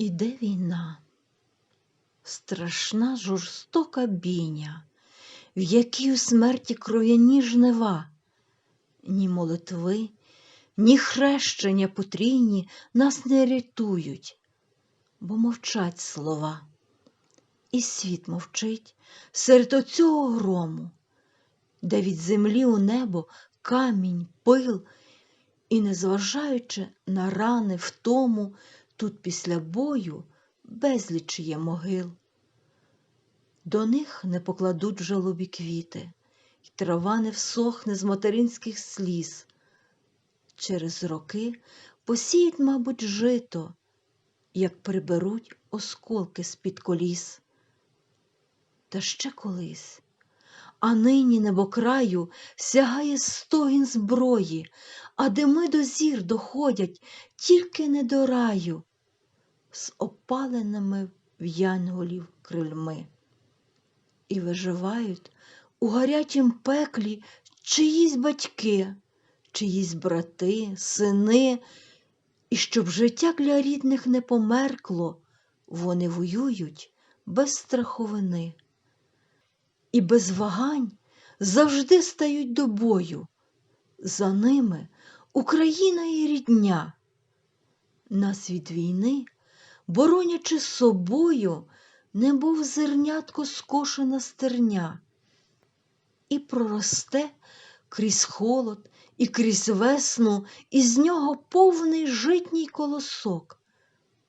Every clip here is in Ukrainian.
Іде війна, страшна жорстока бійня, в якій у смерті кров'яні жнива, ні молитви, ні хрещення потрійні нас не рятують, бо мовчать слова. І світ мовчить серед оцього грому, де від землі у небо камінь, пил, і, незважаючи на рани, втому, тут після бою безліч є могил. До них не покладуть в жалобі квіти, й трава не всохне з материнських сліз. Через роки посіють, мабуть, жито, як приберуть осколки з-під коліс. Та ще колись, а нині небокраю сягає стогін зброї, а дими до зір доходять тільки не до раю, з опаленими в янголів крильми. І виживають у гарячім пеклі чиїсь батьки, чиїсь брати, сини, і щоб життя для рідних не померкло, вони воюють без страховини. І без вагань завжди стають до бою. За ними Україна і рідня. Нас від війни, боронячи собою, не був зернятко скошена стерня, і проросте крізь холод і крізь весну, із нього повний житній колосок,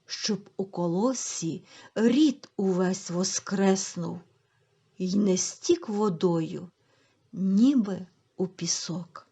щоб у колосі рід увесь воскреснув, й не стік водою, ніби у пісок.